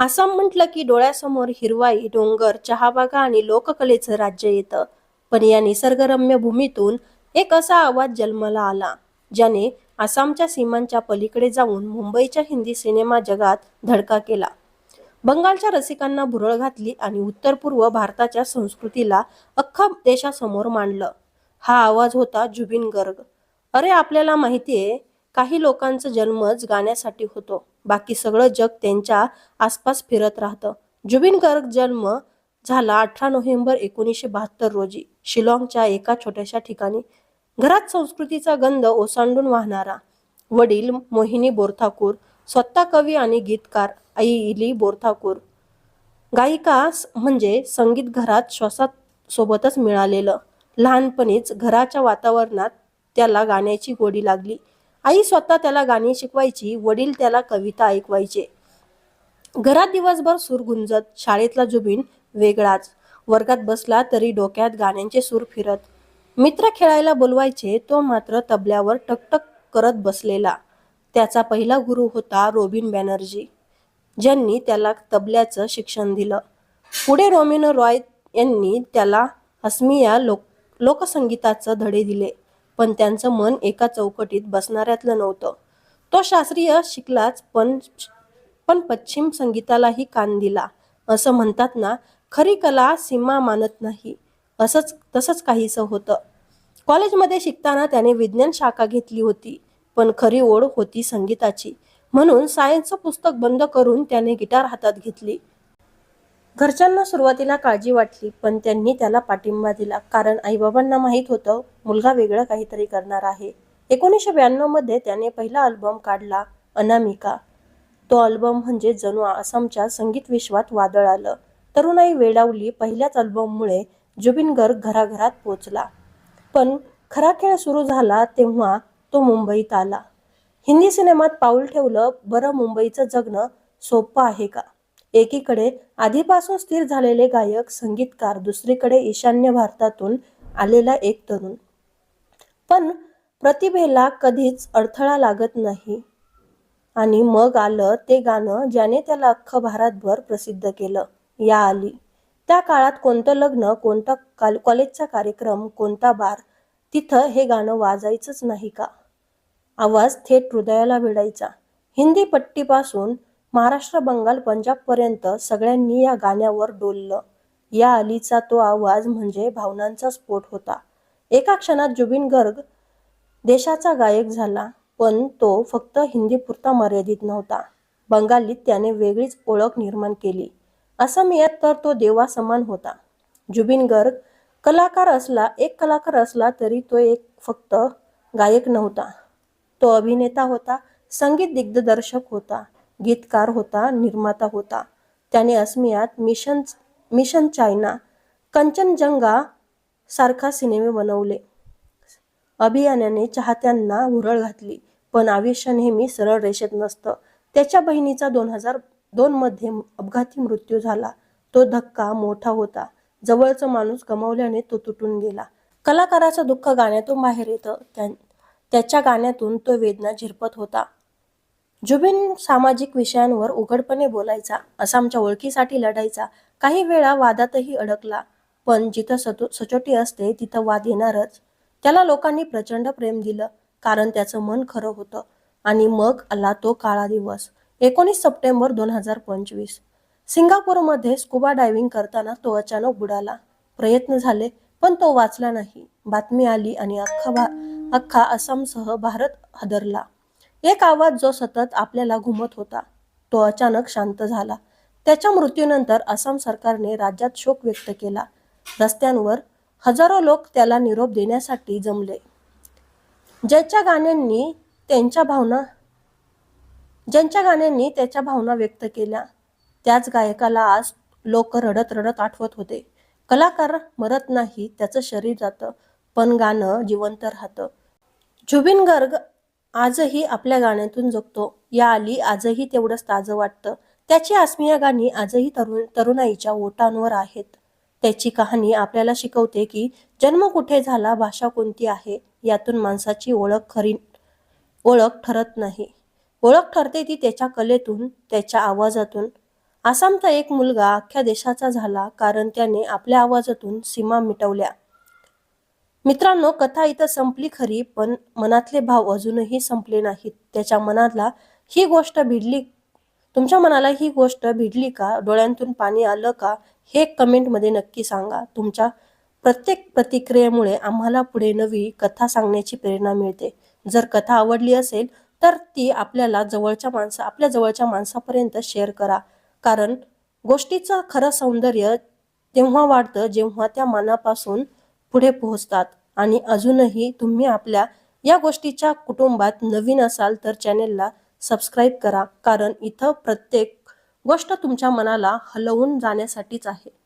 आसाम म्हटलं की डोळ्यासमोर हिरवाई डोंगर चहाबागा आणि लोककलेचं राज्य येतं. पण या निसर्गरम्य भूमीतून एक असा आवाज जन्माला आला ज्याने आसामच्या सीमांच्या पलीकडे जाऊन मुंबईच्या हिंदी सिनेमा जगात धडका केला. बंगालच्या रसिकांना भुरळ घातली आणि उत्तर पूर्व भारताच्या संस्कृतीला अख्खा देशासमोर मांडलं. हा आवाज होता जुबिन गर्ग. अरे आपल्याला माहितीये काही लोकांचा जन्मच गाण्यासाठी होतो. बाकी सगळं जग त्यांच्या आसपास फिरत राहतं. जुबिन गर्ग जन्म झाला अठरा नोव्हेंबर एकोणीसशे बहात्तर रोजी. शिलाँगच्या एका छोट्याशा ठिकाणी. घरात संस्कृतीचा गंध ओसांडून वाहणारा. वडील मोहिनी बोरथाकूर स्वतः कवी आणि गीतकार आई इली बोरथाकूर गायिका म्हणजे संगीत घरात श्वासात सोबतच मिळालेलं. लहानपणीच घराच्या वातावरणात त्याला गाण्याची गोडी लागली. आई स्वतः त्याला गाणी शिकवायची वडील त्याला कविता ऐकवायचे. घरात दिवसभर सूर गुंजत शाळेतला जुबीन वेगळाच. वर्गात बसला तरी डोक्यात गाण्यांचे सूर फिरत. मित्र खेळायला बोलवायचे तो मात्र तबल्यावर टकटक करत बसलेला. त्याचा पहिला गुरु होता रोबिन बॅनर्जी ज्यांनी त्याला तबल्याचं शिक्षण दिलं. पुढे रोमिनो रॉय यांनी त्याला अस्मिया लोक लोकसंगीताचं धडे दिले. पण त्यांचं मन एका चौकटीत बसणाऱ्यातलं नव्हतं. तो शास्त्रीय शिकलाच पण पण पश्चिम संगीतालाही कान दिला. असं म्हणतात ना खरी कला सीमा मानत नाही. असंच तसंच काहीसं होतं. कॉलेजमध्ये शिकताना त्याने विज्ञान शाखा घेतली होती पण खरी ओढ होती संगीताची. म्हणून सायन्सचं पुस्तक बंद करून त्याने गिटार हातात घेतली. घरच्यांना सुरुवातीला काळजी वाटली पण त्यांनी त्याला पाठिंबा दिला. कारण आईबाबांना माहीत होतं मुलगा वेगळं काहीतरी करणार आहे. एकोणीसशे ब्याण्णवमध्ये त्याने पहिला अल्बम काढला अनामिका. तो अल्बम म्हणजे जणू आसामच्या संगीत विश्वात वादळ आलं. तरुणाई वेडावली पहिल्याच अल्बममुळे जुबिन गर्ग घराघरात पोचला. पण खरा खेळ सुरू झाला तेव्हा तो मुंबईत आला. हिंदी सिनेमात पाऊल ठेवलं बरं मुंबईचं जगणं सोपं आहे का? एकीकडे आधीपासून स्थिर झालेले गायक संगीतकार दुसरीकडे ईशान्य भारतातून आलेला एक तरुण. पण प्रतिभेला कधीच अडथळा लागत नाही. आणि मग आलं ते गाणं ज्याने त्याला अख्खं भारतभर प्रसिद्ध केलं. या आली. त्या काळात कोणतं लग्न कोणता काल कॉलेजचा कार्यक्रम कोणता बार तिथं हे गाणं वाजायचंच नाही का? आवाज थेट हृदयाला भिडायचा. हिंदी पट्टीपासून महाराष्ट्र बंगाल पंजाबपर्यंत सगळ्यांनी या गाण्यावर डोललं. या अलीचा तो आवाज म्हणजे भावनांचा स्फोट होता. एका क्षणात जुबिन गर्ग देशाचा गायक झाला पण तो फक्त हिंदीपुरता मर्यादित नव्हता. बंगालीत त्याने वेगळीच ओळख निर्माण केली. असं मिळत तर तो देवासमान होता. जुबिन गर्ग कलाकार असला एक कलाकार असला तरी तो एक फक्त गायक नव्हता. तो अभिनेता होता संगीत दिग्दर्शक होता. गीतकार होता निर्माता होता. त्याने अस्मियात मिशन मिशन चायना कंचनजंगा सारखा सिनेमे बनवले. अभियानाने चाहत्यांना उरळ घातली पण आयुष्य नेहमी सरळ रेषेत नसतं. त्याच्या बहिणीचा दोन हजार दोन मध्ये अपघाती मृत्यू झाला. तो धक्का मोठा होता. जवळचा माणूस गमावल्याने तो तुटून गेला. कलाकाराचं दुःख गाण्यातून बाहेर येतं. त्या- त्याच्या गाण्यातून तो वेदना झिरपत होता. जुबिन सामाजिक विषयांवर उघडपणे बोलायचा आसामच्या ओळखीसाठी लढायचा काही वेळा वादातही अडकला. पण जिथं सचोटी असते तिथं वाद येणारच. त्याला लोकांनी प्रचंड प्रेम दिलं कारण त्याचं मन खरं होतं. आणि मग आला तो काळा दिवस एकोणीस सप्टेंबर दोन हजार पंचवीस. सिंगापूरमध्ये स्कुबा डायव्हिंग करताना तो अचानक बुडाला. प्रयत्न झाले पण तो वाचला नाही. बातमी आली आणि अख्खा अख्खा आसामसह भारत हादरला. एक आवाज जो सतत आपल्याला घुमत होता तो अचानक शांत झाला. त्याच्या मृत्यूनंतर आसाम सरकारने राज्यात शोक व्यक्त केला. रस्त्यांवर हजारो लोक त्याला निरोप देण्यासाठी जमले. ज्याच्या गाण्यांनी त्यांच्या भावना ज्यांच्या गाण्यांनी त्याच्या भावना व्यक्त केल्या त्याच गायकाला आज लोक रडत रडत आठवत होते. कलाकार मरत नाही त्याचं शरीर जातं पण गाणं जिवंत राहतं. जुबिन गर्ग आजही आपल्या गाण्यातून जगतो. या आली आजही तेवढंच ताजं वाटतं. त्याची आत्मीय गाणी आजही तरुण तरुणाईच्या ओटांवर आहेत. त्याची कहाणी आपल्याला शिकवते की जन्म कुठे झाला भाषा कोणती आहे यातून माणसाची ओळख खरी ओळख ठरत नाही. ओळख ठरते ती त्याच्या कलेतून त्याच्या आवाजातून. आसामचा एक मुलगा अख्ख्या देशाचा झाला कारण त्याने आपल्या आवाजातून सीमा मिटवल्या. मित्रांनो कथा इथं संपली खरी पण मनातले भाव अजूनही संपले नाहीत. त्याच्या मनाला ही गोष्ट भिडली? तुमच्या मनाला ही गोष्ट भिडली का? डोळ्यांतून पाणी आलं का? हे कमेंटमध्ये नक्की सांगा. तुमच्या प्रत्येक प्रतिक्रियेमुळे आम्हाला पुढे नवी कथा सांगण्याची प्रेरणा मिळते. जर कथा आवडली असेल तर ती आपल्याला जवळच्या माणसा आपल्या जवळच्या माणसापर्यंत शेअर करा. कारण गोष्टीचं खरं सौंदर्य तेव्हा वाढतं जेव्हा त्या मनापासून पुढे पोहोचतात. आणि अजूनही तुम्ही आपल्या या गोष्टीच्या कुटुंबात नवीन असाल तर चॅनेलला सबस्क्राईब करा. कारण इथं प्रत्येक गोष्ट तुमच्या मनाला हलवून जाण्यासाठीच आहे.